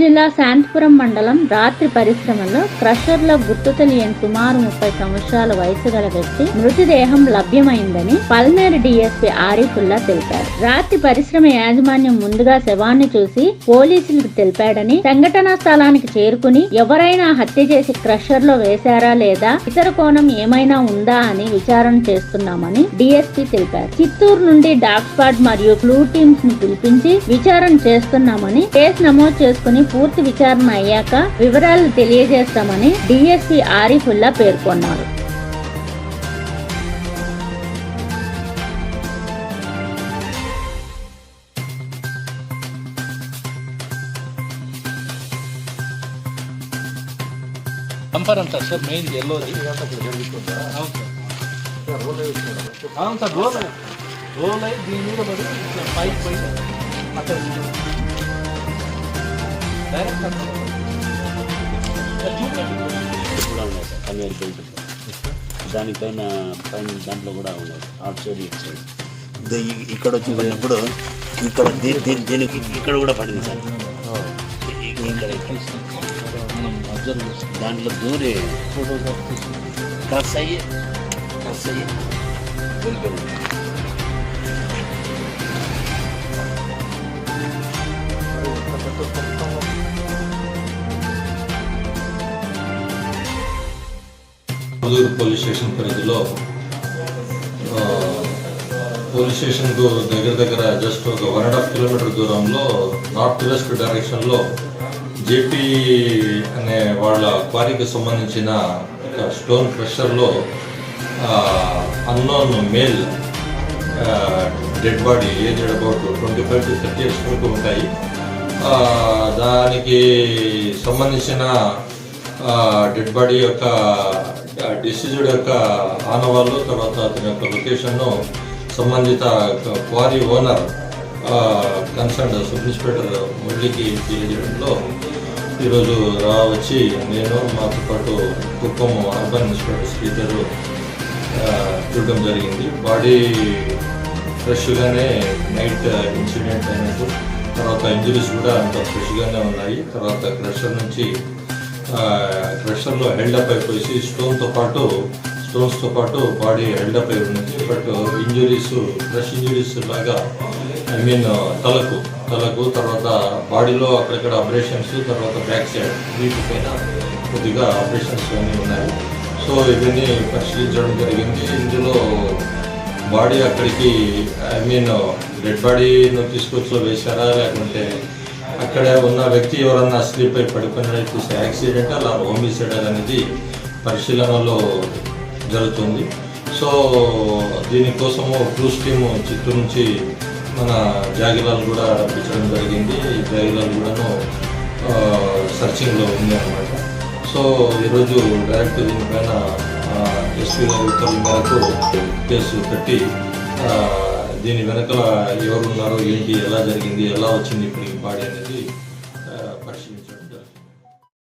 జిల్లా శాంతిపురం మండలం రాత్రి పరిశ్రమలో క్రషర్లో గుర్తు తెలియని సుమారు ముప్పై సంవత్సరాల వయసు గల వ్యక్తి మృతదేహం లభ్యమైందని పల్నేరు డిఎస్పీ ఆరిఫుల్లా తెలిపారు. రాత్రి పరిశ్రమ యాజమాన్యం ముందుగా శవాన్ని చూసి పోలీసులకు తెలిపాడని సంఘటనా స్థలానికి చేరుకుని ఎవరైనా హత్య చేసి క్రషర్లో వేశారా లేదా ఇతర కోణం ఏమైనా ఉందా అని విచారణ చేస్తున్నామని డిఎస్పీ తెలిపారు. చిత్తూరు నుండి డాగ్ స్పాట్ మరియు బ్లూ టీమ్స్ని పిలిపించి విచారణ చేస్తున్నామని కేసు నమోదు చేసుకుని పూర్తి విచారణ అయ్యాక వివరాలు తెలియజేస్తామని డిఎస్సి ఆరిఫుల్లా పేర్కొన్నారు. డంపర్ అంటారు సార్ మెయిన్ ఎల్లోది అవును సార్. రోల్ రోల్ అయ్యి దీని మీద పడి పైకి పోయి అక్కడ కూడా ఉన్నాయి సార్ కన్వేర్ బెల్ట్ దానిపైన పైన దాంట్లో కూడా ఉన్నాయి అవుట్ సైడ్ ఇట్ సైడ్ ఇది ఇ- ఇక్కడ వచ్చి పడినప్పుడు ఇక్కడ దీని దీని దీనికి ఇక్కడ కూడా పడింది సార్ ఇ- ఇక్కడ ఇక్కడ. మనం అబ్జర్వ్ చేస్తాం దాంట్లో దూరి ఫోటోగ్రాఫ్ తీసి క్రస్ అయ్యి క్రస్ అయ్యి వెళ్ళిపోయింది మధూరు పోలీస్ స్టేషన్ పరిధిలో పోలీస్ స్టేషన్కు దగ్గర దగ్గర జస్ట్ ఒక వన్ అండ్ హాఫ్ కిలోమీటర్ దూరంలో నార్త్ వెస్ట్ డైరెక్షన్లో జేపీ అనే వాళ్ళ క్వారీకి సంబంధించిన ఒక stone క్రషర్లో unknown male dead body age about twenty five to thirty years వరకు ఉంటాయి. దానికి సంబంధించిన డెడ్ బాడీ యొక్క డిసీజ్డ్ యొక్క ఆనవాళ్ళు తర్వాత అతని యొక్క లొకేషన్ను సంబంధిత quarry owner concern sub inspector మురళికి తెలియజేయడంలో ఈరోజు రా వచ్చి నేను మాతో పాటు కుప్పం అర్బన్ ఇన్స్పెక్టర్ శ్రీధరు చూడడం జరిగింది. బాడీ ఫ్రెష్గానే నైట్ ఇన్సిడెంట్ అయినట్టు తర్వాత ఇంజరీస్ కూడా అంత ఫ్రెష్గానే ఉన్నాయి. తర్వాత క్రషర్ నుంచి ప్రెషర్లో హెల్డప్ అయిపోయి స్టోన్తో పాటు స్టోన్స్తో పాటు బాడీ హెల్డప్ అయి ఉంది బట్ ఇంజురీస్ ఫ్రెష్ ఇంజురీస్ లాగా ఐ మీన్ తలకు తలకు తర్వాత బాడీలో అక్కడక్కడ ఆపరేషన్స్ తర్వాత బ్యాక్ సైడ్ వీటి పైన కొద్దిగా ఆపరేషన్స్ అన్నీ ఉన్నాయి. సో ఇవన్నీ పరిశీలించడం జరిగింది. ఇందులో బాడీ అక్కడికి ఐ మీన్ డెడ్ బాడీను తీసుకొచ్చి వేశారా? లేకుంటే అక్కడ ఉన్న వ్యక్తి ఎవరన్నా స్లీప్ అయి పడిపోయినా చూస్తే యాక్సిడెంట్ అలా హోమిసైడల్ అనేది పరిశీలనలో జరుగుతుంది. సో దీనికోసము క్రూస్ టీము చిత్తూరు నుంచి మన జాగిలాలు కూడా రప్పించడం జరిగింది. ఈ జాగిలాలు కూడాను సర్చింగ్లో ఉంది అనమాట సో ఈరోజు డైరెక్ట్ దీనిపైన ఎస్పీ గారి ఉత్తర్వుల మేరకు కేసు కట్టి దీని వెనకాల ఎవరు ఉన్నారో ఏంటి ఎలా జరిగింది ఎలా వచ్చింది ఇప్పుడు ఈ బాడీ అనేది